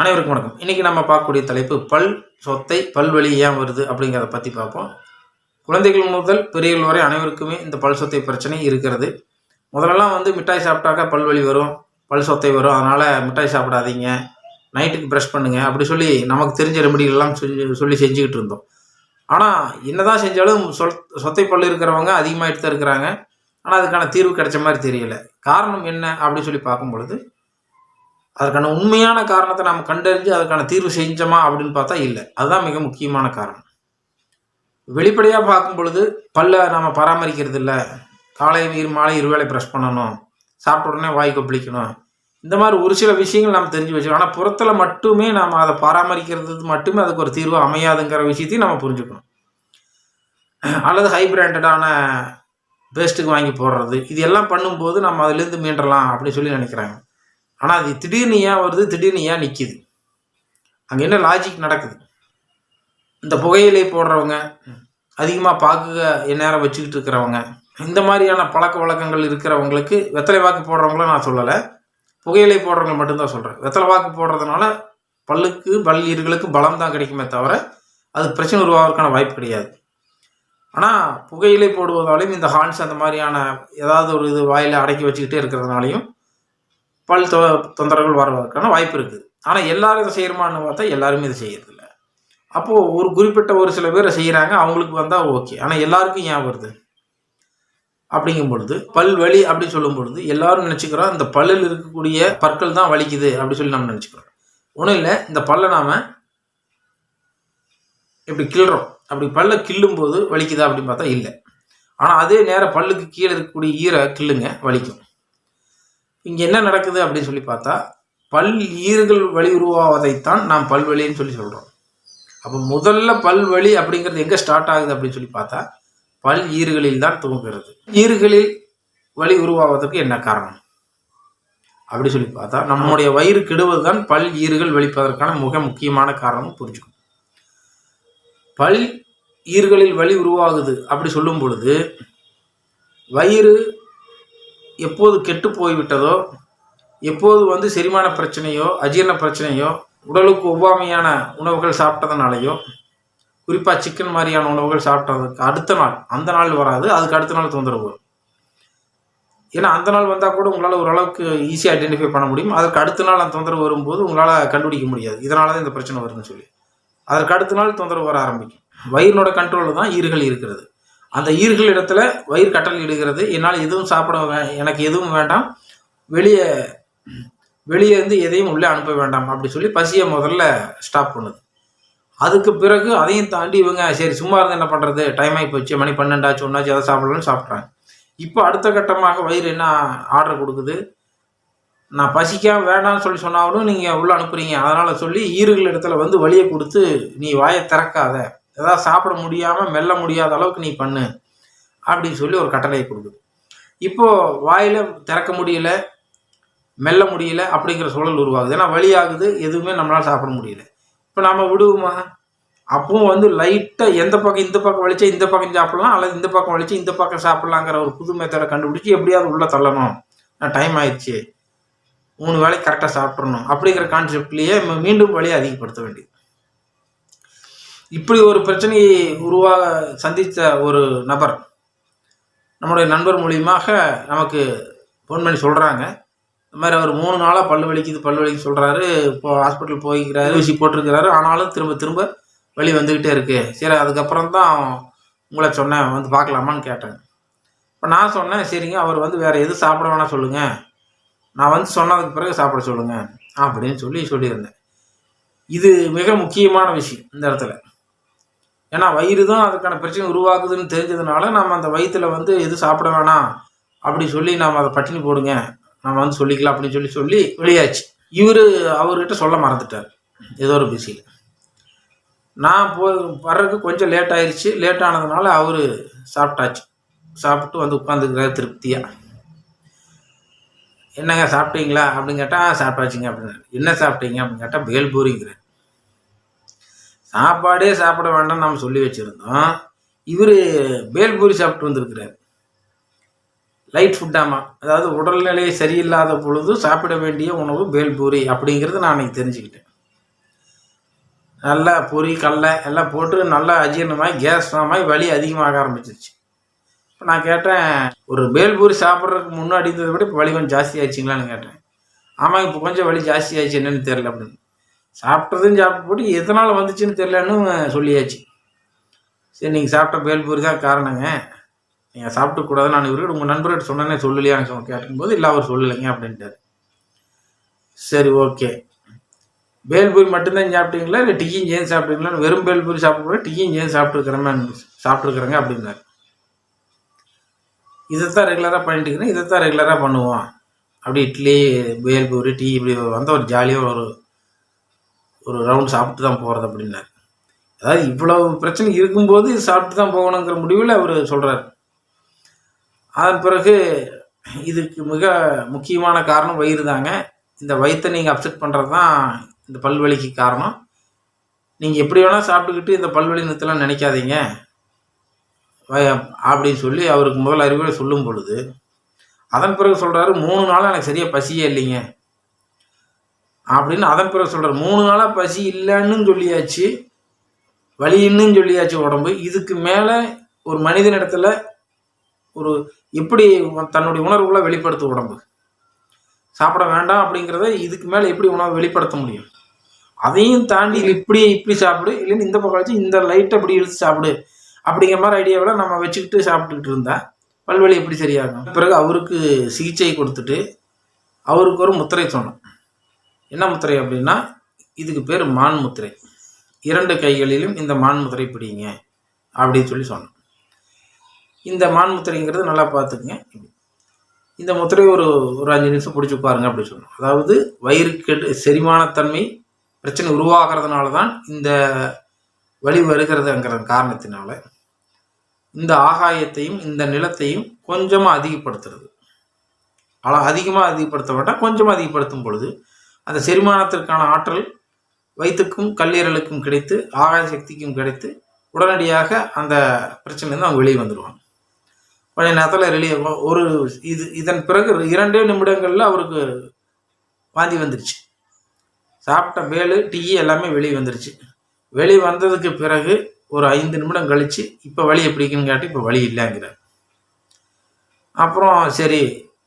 அனைவருக்கும் வணக்கம். இன்றைக்கி நம்ம பார்க்கக்கூடிய தலைப்பு பல் சொத்தை பல்வலி ஏன் வருது அப்படிங்கிறத பற்றி பார்ப்போம். குழந்தைகள் முதல் பெரியவர்கள் வரை அனைவருக்குமே இந்த பல் சொத்தை பிரச்சனை இருக்கிறது. முதலெல்லாம் வந்து மிட்டாய் சாப்பிட்டாக்கா பல்வலி வரும் பல் சொத்தை வரும். அதனால் மிட்டாய் சாப்பிடாதீங்க. நைட்டுக்கு ப்ரஷ் பண்ணுங்க. அப்படி சொல்லி நமக்கு தெரிஞ்ச ரெமடிகள்லாம் செஞ்சு சொல்லி செஞ்சுக்கிட்டு இருந்தோம். ஆனால் என்னதான் செஞ்சாலும் சொல் சொத்தை பல் இருக்கிறவங்க அதிகமாகிட்டு தான் இருக்கிறாங்க. ஆனால் அதுக்கான தீர்வு கிடைச்ச மாதிரி தெரியல. காரணம் என்ன அப்படின்னு சொல்லி பார்க்கும் பொழுது அதற்கான உண்மையான காரணத்தை நாம் கண்டறிஞ்சு அதற்கான தீர்வு செஞ்சோமா அப்படின்னு பார்த்தா இல்லை. அதுதான் மிக முக்கியமான காரணம். வெளிப்படையாக பார்க்கும் பொழுது பல்ல நாம் பராமரிக்கிறது இல்லை. காலை இரு மாலை இருவேளை ப்ரெஷ் பண்ணணும். சாப்பிட்ட உடனே வாய் கொப்பளிக்கணும். இந்த மாதிரி ஒரு சில விஷயங்கள் நாம் தெரிஞ்சு வச்சுக்கணும். ஆனால் புறத்தில் மட்டுமே நாம் அதை பராமரிக்கிறது மட்டுமே அதுக்கு ஒரு தீர்வு அமையாதுங்கிற விஷயத்தையும் நம்ம புரிஞ்சுக்கணும். அல்லது ஹை பிராண்டடான பேஸ்ட்டுக்கு வாங்கி போடுறது. இது எல்லாம் பண்ணும்போது நம்ம அதுலேருந்து மீண்டலாம் அப்படின்னு சொல்லி நினைக்கிறாங்க. ஆனால் அது திடீர்னு ஏன் வருது? திடீர்னு ஏன் நிற்கிது அங்கே என்ன லாஜிக் நடக்குது? இந்த புகையிலை போடுறவங்க அதிகமாக பார்க்க நேரம் வச்சுக்கிட்டு இருக்கிறவங்க இந்த மாதிரியான பழக்க வழக்கங்கள் இருக்கிறவங்களுக்கு வெத்தலை வாக்கு போடுறவங்கள நான் சொல்லலை. புகையிலை போடுறவங்க மட்டும்தான் சொல்கிறேன் வெத்தலை வாக்கு போடுறதுனால பல்லுக்கு பல் ஈர்களுக்கு பலம் தான் கிடைக்குமே தவிர அது பிரச்சனை உருவாகிறதுக்கான வாய்ப்பு கிடையாது. ஆனால் புகையிலை போடுவதாலையும் இந்த ஹான்ஸ் அந்த மாதிரியான ஏதாவது ஒரு இது வாயில் அடக்கி வச்சுக்கிட்டே இருக்கிறதுனாலையும் பல் தொ தொந்தரவுகள் வருவதற்கான வாய்ப்பு இருக்குது. ஆனால் எல்லாரும் இதை செய்கிறோமான்னு பார்த்தா எல்லாருமே இதை செய்யறதில்ல. அப்போது ஒரு குறிப்பிட்ட ஒரு சில பேர் செய்கிறாங்க அவங்களுக்கு வந்தால் ஓகே. ஆனால் எல்லாருக்கும் ஏன் வருது? அப்படிங்கும் பொழுது பல் வலி அப்படி சொல்லும் பொழுது எல்லாரும் நினச்சிக்கிறோம் இந்த பல்லில் இருக்கக்கூடிய பற்கள் தான் வலிக்குது அப்படி சொல்லி நம்ம நினச்சிக்கிறோம். ஒன்றும் இல்லை இந்த பல்லை நாம் இப்படி கிள்றோம். அப்படி பல்ல கிள்ளும் போது வலிக்குதா அப்படின்னு பார்த்தா இல்லை. ஆனால் அதே நேரம் பல்லுக்கு கீழே இருக்கக்கூடிய ஈரை கிள்ளுங்க வலிக்கும். இங்கே என்ன நடக்குது அப்படின்னு சொல்லி பார்த்தா பல் ஈறுகள் வழி உருவாவதைத்தான் நாம் பல்வழின்னு சொல்லி சொல்கிறோம் அப்போ முதல்ல பல்வழி அப்படிங்கிறது எங்கே ஸ்டார்ட் ஆகுது அப்படின்னு சொல்லி பார்த்தா பல் ஈறுகளில் தான் துவங்குகிறது. ஈறுகளில் வலி உருவாவதற்கு என்ன காரணம்? அப்படி சொல்லி பார்த்தா நம்முடைய வயிறு கெடுவது தான் பல் ஈறுகள் வலிப்பதற்கான மிக முக்கியமான காரணம் புரிஞ்சுக்கணும். பல் ஈறுகளில் வலி உருவாகுது அப்படி சொல்லும் பொழுது வயிறு எப்போது கெட்டு போய்விட்டதோ எப்போது வந்து செரிமான பிரச்சனையோ அஜீரண பிரச்சனையோ உடலுக்கு ஒவ்வாமையான உணவுகள் சாப்பிட்டதுனாலையோ குறிப்பாக சிக்கன் மாதிரியான உணவுகள் சாப்பிட்டதுக்கு அடுத்த நாள் அந்த நாள் வராது அதுக்கு அடுத்த நாள் தொந்தரவு வரும். ஏன்னா அந்த நாள் வந்தால் கூட உங்களால் ஓரளவுக்கு ஈஸியாக ஐடென்டிஃபை பண்ண முடியும். அதுக்கு அடுத்த நாள் அந்த தொந்தரவு வரும்போது உங்களால் கண்டுபிடிக்க முடியாது. இதனால தான் இந்த பிரச்சனை வருதுன்னு சொல்லி. அதற்கு அடுத்த நாள் தொந்தரவு வர ஆரம்பிக்கும். வயிறினோட கண்ட்ரோலில் தான் ஈறுகள் இருக்கிறது. அந்த ஈர்கள் இடத்துல வயிறு கட்டல் இடுகிறது. என்னால் எதுவும் சாப்பிட எனக்கு எதுவும் வேண்டாம். வெளியே வெளியே இருந்து எதையும் உள்ளே அனுப்ப வேண்டாம் அப்படி சொல்லி பசியை முதல்ல ஸ்டாப் பண்ணுது. அதுக்கு பிறகு அதையும் தாண்டி இவங்க சரி சும்மா இருந்து என்ன பண்ணுறது டைம் ஆகி போச்சு. மணி பன்னெண்டாச்சு ஒன்றாச்சு எதை சாப்பிடலாம்னு சாப்பிட்றாங்க. இப்போ அடுத்த கட்டமாக வயிறு என்ன ஆர்டர் கொடுக்குது? நான் பசிக்காம வேண்டாம்னு சொல்லி சொன்னாலும் நீங்கள் உள்ளே அனுப்புறீங்க. அதனால் சொல்லி ஈறுகள் இடத்துல வந்து வழியை கொடுத்து நீ வாயை திறக்காத. ஏதாவது சாப்பிட முடியாமல் மெல்ல முடியாத அளவுக்கு நீ பண்ணு அப்படின்னு சொல்லி ஒரு கட்டளையை கொடுக்குது. இப்போது வாயில் திறக்க முடியல மெல்ல முடியல அப்படிங்கிற சூழல் உருவாகுது. ஏன்னா வழியாகுது எதுவுமே நம்மளால் சாப்பிட முடியல. இப்போ நாம் விடுவோமா? அப்பவும் வந்து லைட்டாக எந்த பக்கம் இந்த பக்கம் வலிச்சா இந்த பக்கம் சாப்பிட்லாம் அல்லது இந்த பக்கம் வலிச்சு இந்த பக்கம் சாப்பிட்லாங்கிற ஒரு புது மெத்தடை கண்டுபிடிச்சி எப்படியாவது உள்ளே தள்ளணும். நான் டைம் ஆயிடுச்சு. மூணு வேலைக்கு கரெக்டாக சாப்பிட்றணும் அப்படிங்கிற கான்செப்ட்லேயே மீண்டும் வழியை அதிகப்படுத்த வேண்டியது. இப்படி ஒரு பிரச்சனையை உருவாக சந்தித்த ஒரு நபர் நம்முடைய நண்பர் மூலியமாக நமக்கு ஃபோன் பண்ணி சொல்கிறாங்க இந்த மாதிரி அவர் மூணு நாளாக பல்லு வலிக்குது பல்லு வலிக்கு சொல்கிறாரு இப்போ ஹாஸ்பிட்டல் போய்க்கிறாரு ஊசி போட்டிருக்கிறாரு. ஆனாலும் திரும்ப திரும்ப வலி வந்துக்கிட்டே இருக்குது சரி அதுக்கப்புறம் தான் உங்களை சொன்னேன். வந்து பார்க்கலாமான்னு கேட்டேன். இப்போ நான் சொன்னேன் சரிங்க அவர் வந்து வேறு எது சாப்பிட வேணாம் சொல்லுங்கள் நான் வந்து சொன்னதுக்கு பிறகு சாப்பிட சொல்லுங்கள் அப்படின்னு சொல்லி சொல்லியிருந்தேன். இது மிக முக்கியமான விஷயம் இந்த இடத்துல. ஏன்னா வயிறு தான் அதுக்கான பிரச்சனை உருவாக்குதுன்னு தெரிஞ்சதுனால நம்ம அந்த வயிற்றில் வந்து எது சாப்பிட வேணாம் அப்படி சொல்லி நாம் அதை பட்டினி போடுங்க. நம்ம வந்து சொல்லிக்கலாம் அப்படின்னு சொல்லி சொல்லி வெளியாச்சு. இவர் அவர்கிட்ட சொல்ல மறந்துட்டார். ஏதோ ஒரு பிஸியில் நான் போ வர்றதுக்கு கொஞ்சம் லேட் ஆயிடுச்சு லேட் ஆனதுனால அவர் சாப்பிட்டாச்சு. சாப்பிட்டு வந்து உட்காந்துக்கிறார் திருப்தியாக என்னங்க சாப்பிட்டீங்களா? அப்படின்னு கேட்டால் சாப்பிட்டாச்சுங்க அப்படின்னு என்ன சாப்பிட்டீங்க? அப்படின்னு கேட்டால் பேல்பூரிங்கிறார் சாப்பாடே சாப்பிட வேண்டாம் நம்ம சொல்லி வச்சுருந்தோம். இவர் பேல்பூரி சாப்பிட்டு வந்திருக்கிறார். லைட் ஃபுட்டாமா அதாவது உடல்நிலை சரியில்லாத பொழுது சாப்பிட வேண்டிய உணவு பேல்பூரி அப்படிங்கிறது நான் அன்றைக்கி தெரிஞ்சுக்கிட்டேன். நல்லா பொறி கடலை எல்லாம் போட்டு நல்லா அஜீரணமாகி கேஸ் ஃபார்மாகி வலி அதிகமாக ஆரம்பிச்சிருச்சு. இப்போ நான் கேட்டேன் ஒரு பேல்பூரி சாப்பிட்றதுக்கு முன்னாடி இருந்ததை விட இப்போ வலி கொஞ்சம் ஜாஸ்தி ஆயிடுச்சிங்களான்னு கேட்டேன். ஆமாம் இப்போ கொஞ்சம் வலி ஜாஸ்தி ஆயிடுச்சு என்னன்னு தெரில அப்படின்னு. சாப்பிட்டதும் சாப்பிட்டு போட்டு எதனால் வந்துச்சுன்னு தெரிலன்னு சொல்லியாச்சு. சரி நீங்கள் சாப்பிட்ட பேல்பூரி தான் காரணங்க. நீங்கள் சாப்பிட்டு நான் இவர்கிட்ட உங்கள் நண்பர்கிட்ட சொன்னனே சொல்லலையான்னு சொன்ன கேட்கும்போது இல்லை அவர் சொல்லலைங்க அப்படின்ட்டார். சரி ஓகே. பேல்பூரி மட்டும்தான் சாப்பிட்டீங்களா? இல்லை டீயும் சேர்ந்து சாப்பிட்டீங்களா? வெறும் பேல்பூரி சாப்பிட டீயும் சேர்ந்து சாப்பிட்டுருக்கிறேன் சாப்பிட்ருக்குறேங்க அப்படின்னாரு. இதைத்தான் ரெகுலராக பண்ணிட்டு இருக்கிறேன் இதைத்தான் ரெகுலராக பண்ணுவோம். அப்படி இட்லி பேல்பூரி டீ இப்படி வந்த ஒரு ஜாலியாக ஒரு ஒரு ரவுண்ட் சாப்பிட்டு தான் போகிறது அப்படின்னார். அதாவது இவ்வளோ பிரச்சனை இருக்கும்போது சாப்பிட்டு தான் போகணுங்கிற முடிவில் அவர் சொல்கிறார் அதன் பிறகு இதுக்கு மிக முக்கியமான காரணம் வயிறு தாங்க. இந்த வயிற்றை நீங்கள் அப்செட் பண்ணுறது தான் இந்த பல்வலிக்கு காரணம். நீங்கள் எப்படி வேணால் சாப்பிட்டுக்கிட்டு இந்த பல்வலி நிறுத்தலாம் நினைக்காதீங்க. வய- அப்படின்னு சொல்லி அவருக்கு முதல் அறிவுரை சொல்லும் பொழுது அதன் பிறகு சொல்கிறாரு மூணு நாளாக எனக்கு சரியாக பசியே இல்லைங்க. அப்படின்னு அதன் பிறகு சொல்கிறார் மூணு நாளாக பசி இல்லைன்னு சொல்லியாச்சு வலின்னு சொல்லியாச்சு உடம்பு. இதுக்கு மேலே ஒரு மனிதனிடத்துல ஒரு எப்படி தன்னுடைய உணர்வுகளை வெளிப்படுத்தும் உடம்பு? சாப்பிட வேண்டாம் அப்படிங்கிறத இதுக்கு மேலே எப்படி உணவை வெளிப்படுத்த முடியும்? அதையும் தாண்டி இது இப்படி இப்படி சாப்பிடு இல்லைன்னு இந்த பக்கம் வச்சு இந்த லைட்டை இப்படி இழுத்து சாப்பிடு அப்படிங்கிற மாதிரி ஐடியாவில் நம்ம வச்சுக்கிட்டு சாப்பிட்டுக்கிட்டு இருந்தா பல்வலி எப்படி சரியாகும்? பிறகு அவருக்கு சிகிச்சை கொடுத்துட்டு அவருக்கு ஒரு முத்திரை சொன்னோம் என்ன முத்திரை அப்படின்னா இதுக்கு பேர் மான்முத்திரை இரண்டு கைகளிலும் இந்த மான்முத்திரை பிடிங்க அப்படின்னு சொல்லி சொன்னோம். இந்த மான்முத்திரைங்கிறது நல்லா பார்த்துக்குங்க. இந்த முத்திரை ஒரு ஒரு அஞ்சு நிமிஷம் பிடிச்சி உட்காருங்க அப்படின்னு சொன்னோம். அதாவது வயிறு கெடு செரிமானத்தன்மை பிரச்சனை உருவாகிறதுனால தான் இந்த வலி வருகிறதுங்கிற காரணத்தினால இந்த ஆகாயத்தையும் இந்த நிலத்தையும் கொஞ்சமாக அதிகப்படுத்துறது. ஆனால் அதிகமாக அதிகப்படுத்த வேண்டாம் கொஞ்சமாக அதிகப்படுத்தும் பொழுது அந்த செரிமானத்திற்கான ஆற்றல் வயிற்றுக்கும் கல்லீரலுக்கும் கிடைத்து ஆகாய சக்திக்கும் கிடைத்து உடனடியாக அந்த பிரச்சனையிலேருந்து அவங்க வெளியே வந்துடுவாங்க கொஞ்ச நேரத்தில் வெளியே ஒரு இது இதன் பிறகு இரண்டே நிமிடங்களில் அவருக்கு வாந்தி வந்துருச்சு. சாப்பிட்ட வேலு டீ எல்லாமே வெளியே வந்துருச்சு. வெளியே வந்ததுக்கு பிறகு ஒரு ஐந்து நிமிடம் கழித்து இப்போ வழி எப்படிக்குன்னு கேட்டு இப்போ வழி இல்லைங்கிறார். அப்புறம் சரி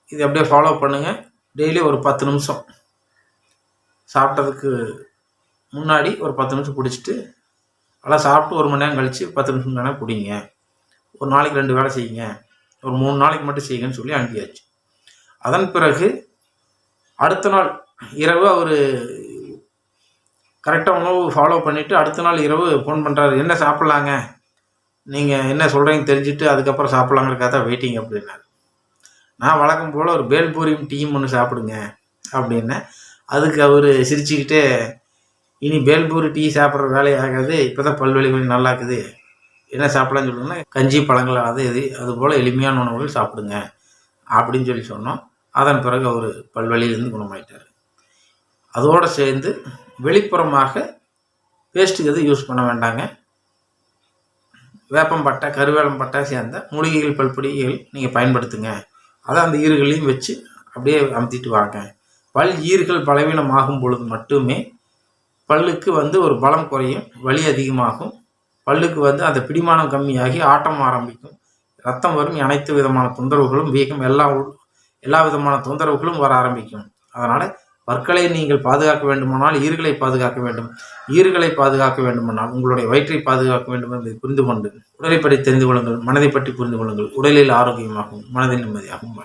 இது அப்படியே ஃபாலோ பண்ணுங்கள் டெய்லி ஒரு பத்து நிமிஷம். சாப்பிட்டதுக்கு முன்னாடி ஒரு பத்து நிமிஷம் குடிச்சிட்டு நல்லா சாப்பிட்டு ஒரு மணி நேரம் கழித்து பத்து நிமிஷம் வேணால் குடிங்க. ஒரு நாளைக்கு ரெண்டு வேளை செய்யுங்க. ஒரு மூணு நாளைக்கு மட்டும் செய்யுங்கன்னு சொல்லி அனுப்பியாச்சு. அதன் பிறகு அடுத்த நாள் இரவு அவர் கரெக்டாக உணவு ஃபாலோ பண்ணிவிட்டு அடுத்த நாள் இரவு ஃபோன் பண்ணுறாரு என்ன சாப்பிட்லாங்க? நீங்கள் என்ன சொல்கிறீங்க தெரிஞ்சுட்டு அதுக்கப்புறம் சாப்பிட்லாங்கிறக்காக தான் வெயிட்டிங் அப்படின்னாரு. நான் வழக்கம் போல் ஒரு பேல்பூரியும் டீயும் ஒன்று சாப்பிடுங்க அப்படின்னேன் அதுக்கு அவர் சிரிச்சுக்கிட்டே இனி பேல்பூரி டீ சாப்பிட்ற வேலையாகாது இப்போ தான் பல்வலி கொஞ்சம் நல்லா இருக்குது என்ன சாப்பிடலாம்னு சொல்லுங்கன்னா கஞ்சி பழங்கள் அது இது அது போல் எளிமையான உணவுகள் சாப்பிடுங்க அப்படின்னு சொல்லி சொன்னோம். அதன் பிறகு அவர் பல்வழியிலேருந்து குணமாயிட்டார். அதோடு சேர்ந்து வெளிப்புறமாக பேஸ்ட்டுக்கு எதுவும் யூஸ் பண்ண வேண்டாங்க. வேப்பம்பட்டை கருவேலம்பட்டை சேர்ந்த மூலிகைகள் பல்பொடிகள் நீங்கள் பயன்படுத்துங்க. அதை அந்த ஈறுகளையும் வச்சு அப்படியே அமுத்திட்டு வாங்க. பல் ஈர்கள் பலவீனமாகும் பொழுது மட்டுமே பல்லுக்கு வந்து ஒரு பலம் குறையும் வலி அதிகமாகும். பல்லுக்கு வந்து அந்த பிடிமானம் கம்மியாகி ஆட்டம் ஆரம்பிக்கும். ரத்தம் வரும் அனைத்து விதமான தொந்தரவுகளும் வீக்கம் எல்லா எல்லா விதமான தொந்தரவுகளும் வர ஆரம்பிக்கும். அதனால் பற்களை நீங்கள் பாதுகாக்க வேண்டுமானால் ஈர்களை பாதுகாக்க வேண்டும். ஈர்களை பாதுகாக்க வேண்டுமானால் உங்களுடைய வயிற்றை பாதுகாக்க வேண்டும் என்பதை புரிந்து கொண்டு உடலை பற்றி தெரிந்து கொள்ளுங்கள் மனதை பற்றி புரிந்து கொள்ளுங்கள். உடலில் ஆரோக்கியமாகவும் மனதில் நிம்மதியாகவும்